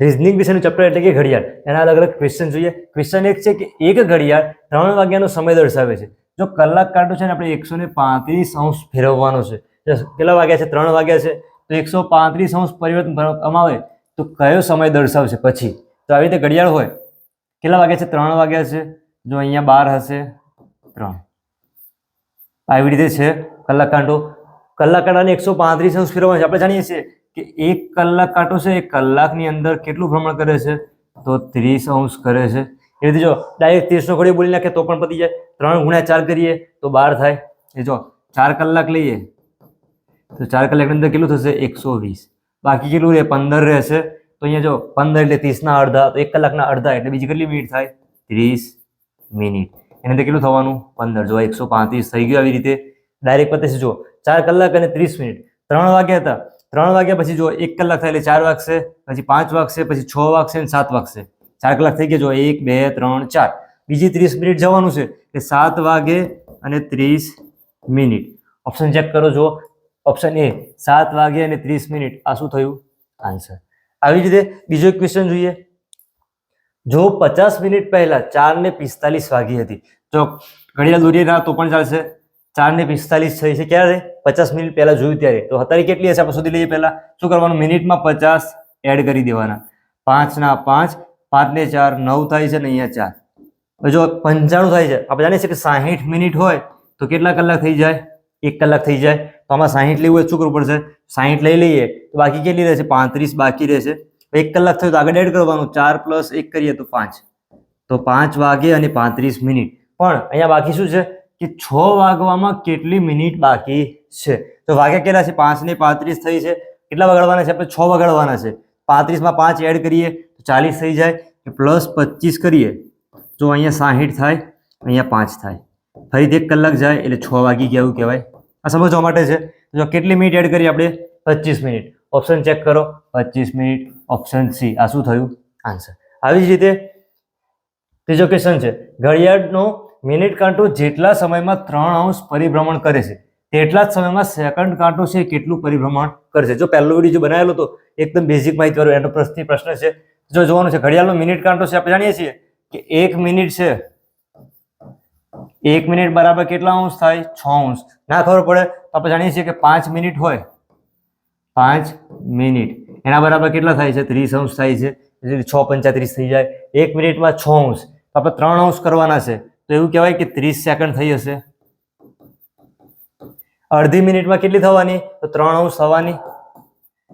Reasoning વિશેનું chapter એટલે કે ઘડિયાળ. એના અલગ અલગ ક્વેશ્ચન જોઈએ. ક્વેશ્ચન એક છે કે એક ઘડિયાળ ત્રણ વાગ્યાનો સમય દર્શાવે છે. જો કલાક કાંટો છે ને, આપણે એકસો ને પાંત્રીસ અંશ ફેરવવાનો છે. કેટલા વાગ્યા છે? ત્રણ વાગ્યા છે. તો એકસો પાંત્રીસ અંશ પરિવર્તન કમાવે તો કયો સમય દર્શાવશે પછી. તો આવી રીતે ઘડિયાળ હોય. કેટલા વાગ્યા છે? ત્રણ વાગ્યા છે. જો અહીંયા બાર હશે, ત્રણ. આવી રીતે છે કલાક કાંટો. કલાક કાંટાને એકસો પાંત્રીસ અંશ ફેરવવાનો છે. આપણે જાણીએ છીએ કે એક કલાક કાંટો છે એ કલાકની અંદર કેટલું ભ્રમણ કરે છે? તો ત્રીસ અંશ કરે છે. એ રીતે જો ડાયરેક્ટ ત્રીસનો ઘડી બોલી નાખે તો પણ પતી જાય. ત્રણ ગુણ્યા ચાર કરીએ તો બાર થાય. એ જો ચાર કલાક લઈએ તો ચાર કલાકની અંદર કેટલું થશે? એકસો વીસ. બાકી કેટલું રહે? પંદર રહેશે. તો અહીંયા જો પંદર એટલે ત્રીસના અડધા, તો એક કલાકના અડધા એટલે બીજી કેટલી મિનિટ થાય? ત્રીસ મિનિટ. એની અંદર કેટલું થવાનું? પંદર. જો એકસો પાંત્રીસ થઈ ગયું આવી રીતે ડાયરેક્ટ પતે છે. જો ચાર કલાક અને ત્રીસ મિનિટ. ત્રણ વાગ્યા હતા. ત્રણ વાગ્યા પછી જો એક કલાક થાય એટલે ચાર વાગશે, પછી પાંચ વાગશે, પછી છ વાગશે અને સાત વાગશે. ચાર કલાક થઈ ગયા જો એક, બે, ત્રણ, ચાર. બીજી ત્રીસ મિનિટ જવાનું છે એ સાત વાગે અને ત્રીસ મિનિટ. ઓપ્શન ચેક કરો જો. ઓપ્શન એ સાત વાગે અને ત્રીસ મિનિટ. આ શું થયું? આન્સર આવી રીતે બીજો એક ક્વેશ્ચન જોઈએ. જો પચાસ મિનિટ પહેલા ચાર ને પિસ્તાલીસ વાગી હતી જો ઘડિયાળ દોરીએ ના તો પણ ચાલશે. ચાર ને પિસ્તાલીસ થઈ છે ક્યારે? પચાસ મિનિટ પહેલા જોયું ત્યારે. તો અત્યારે કેટલી હશે? આપણે શોધી લઈએ પહેલા. શું કરવાનું? મિનિટમાં પચાસ એડ કરી દેવાના. પાંચના પાંચ પાંચ ને ચાર, નવ થાય છે ને અહીંયા ચાર. જો પંચાણું થાય છે, આપણે જાણીએ છીએ કે સાહીઠ મિનિટ હોય તો કેટલા કલાક થઈ જાય? એક કલાક થઈ જાય. તો આમાં સાહીઠ લેવું હોય શું કરવું પડશે? સાહીઠ લઈ લઈએ. તો બાકી કેટલી રહેશે? પાંત્રીસ બાકી રહેશે. એક કલાક થયું તો આગળ એડ કરવાનું. ચાર પ્લસ એક કરીએ તો પાંચ. તો પાંચ વાગે અને પાંત્રીસ મિનિટ. પણ અહીંયા બાકી શું છે? કે છ વાગવામાં કેટલી મિનિટ બાકી છે? તો વાગ્યા કેટલા છે? પાંચ ને પાંત્રીસ થઈ છે. કેટલા વગાડવાના છે? આપણે છ વગાડવાના છે. પાંત્રીસમાં પાંચ એડ કરીએ તો ચાલીસ થઈ જાય. પ્લસ પચીસ કરીએ જો અહીંયા સાહીઠ થાય, અહીંયા પાંચ થાય. ફરીથી એક કલાક જાય એટલે છ વાગી ગયા એવું કહેવાય. આ સમજવા માટે છે. જો કેટલી મિનિટ એડ કરીએ આપણે? પચીસ મિનિટ. ઓપ્શન ચેક કરો. પચીસ મિનિટ. ઓપ્શન સી આ શું થયું? આન્સર આવી જ રીતે. ત્રીજો ક્વેશ્ચન છે. ઘડિયાળનો મિનિટ કાંટો જેટલા સમયમાં ત્રણ અંશ પરિભ્રમણ કરે છે, તેટલા જ સમયમાં સેકન્ડ કાંટો છે કેટલું પરિભ્રમણ કરશે? જો પહેલો વીડિયો જે બનાવેલો હતો, એકદમ બેઝિક માહિતી વાળો, એનો પ્રશ્ન પ્રશ્ન છે. જો જોવાનું છે, ઘડિયાળનો મિનિટ કાંટો છે, આપણે જાણીએ છીએ કે એક મિનિટ છે, એક મિનિટ બરાબર કેટલા અંશ થાય? છ અંશ. ના ખબર પડે, તો આપણે જાણીએ છીએ કે પાંચ મિનિટ હોય. પાંચ મિનિટ. એના બરાબર કેટલા થાય છે? ત્રીસ અંશ થાય છે. છ પંચાત્રીસ થઈ જાય. એક મિનિટમાં છ અંશ. આપણે ત્રણ અંશ કરવાના છે. તો એવું કહેવાય કે ત્રીસ સેકન્ડ થઈ હશે અડધી મિનિટમાં કેટલી થવાની? તો ત્રણ અંશ થવાની.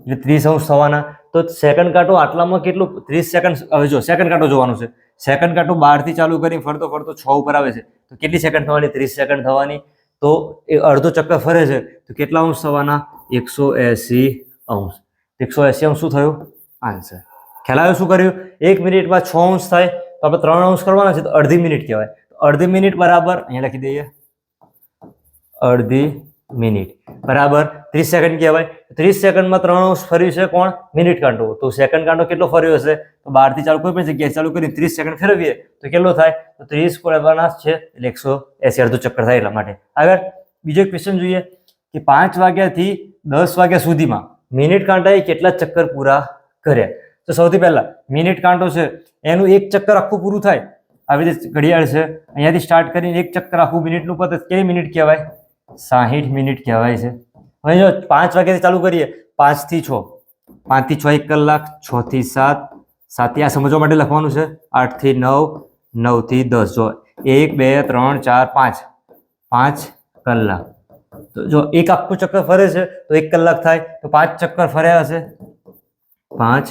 એટલે ત્રીસ અંશ થવાના. તો સેકન્ડ કાંટો આટલામાં કેટલું? ત્રીસ સેકન્ડ હવે જો સેકન્ડ કાંટો જોવાનું છે. સેકન્ડ કાંટો બારથી ચાલુ કરી ફરતો ફરતો છ ઉપર આવે છે. તો કેટલી સેકન્ડ થવાની? ત્રીસ સેકન્ડ થવાની. તો એ અડધો ચક્કર ફરે છે. તો કેટલા અંશ થવાના? એકસો એસી અંશ. એકસો એસી અંશ શું થયું? આન્સર ખ્યાલ આવ્યો શું કર્યું? એક મિનિટમાં છ અંશ થાય. તો આપણે ત્રણ અંશ કરવાના છે. તો અડધી મિનિટ કહેવાય. અડધી મિનિટ બરાબર, અહીંયા લખી દઈએ. અડધી મિનિટ. બરાબર? ત્રીસ સેકન્ડ કહેવાય. ત્રીસ સેકન્ડમાં ત્રણ ફર્યું છે કોણ? મિનિટ કાંટો. તો સેકન્ડ કાંટો કેટલો ફર્યો હશે? તો બારથી ચાલુ કોઈ પણ જગ્યાએ ચાલુ કરી ત્રીસ સેકન્ડ ફેરવીએ, તો કેટલો થાય? તો ત્રીસ કરવાના છે, એટલે એકસો એસી અડધો ચક્કર થાય એટલા માટે. આગળ બીજો ક્વેશ્ચન જોઈએ, કે પાંચ વાગ્યાથી દસ વાગ્યા સુધીમાં મિનિટ કાંટાએ કેટલા ચક્કર પૂરા કર્યા? તો સૌથી પહેલા, મિનિટ કાંટો છે, એનું એક ચક્કર આખું પૂરું થાય. આવી રીતે ઘડિયાળ છે. અહીંયાથી સ્ટાર્ટ કરીને એક ચક્કર આખું મિનિટનું પતે. કેટલી મિનિટ કહેવાય? સાહીઠ મિનિટ કહેવાય છે. હવે જો પાંચ વાગ્યાથી ચાલુ કરીએ. પાંચથી છ. પાંચથી છ એક કલાક, છથી સાત. સાતથી આ સમજવા માટે લખવાનું છે. આઠથી નવ, નવથી દસ. જો એક, બે, ત્રણ, ચાર, પાંચ. પાંચ કલાક. તો જો એક આખું ચક્કર ફરે છે, તો એક કલાક થાય. તો પાંચ ચક્કર ફર્યા હશે. પાંચ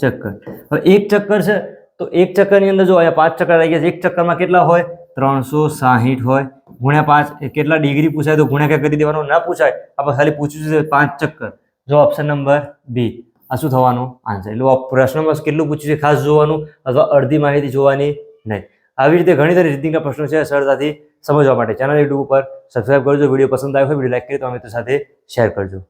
ચક્કર. હવે એક ચક્કર છે તો એક ચક્કરની અંદર જો અહીંયા પાંચ ચક્કર આવી ગયા એક ચક્કરમાં કેટલા હોય? ત્રણસો સાહીઠ હોય. ગુણ્યા પાંચ કેટલા ડિગ્રી પૂછાય? તો ગુણ્યા કરી દેવાનો? ના પૂછાય. આપણે ખાલી પૂછ્યું છે પાંચ ચક્કર જો ઓપ્શન નંબર બી આ શું થવાનું? આન્સર એટલે પ્રશ્નમાં કેટલું પૂછ્યું છે? ખાસ જોવાનું અથવા અડધી માહિતી જોવાની નહીં. આવી રીતે ઘણી બધી રીતિના પ્રશ્નો છે સરળતાથી સમજવા માટે. ચેનલ યુટ્યુબ ઉપર સબસ્ક્રાઇબ કરજો. વીડિયો પસંદ આવ્યો હોય વીડિયો લાઈક કરી તો મિત્રો સાથે શેર કરજો.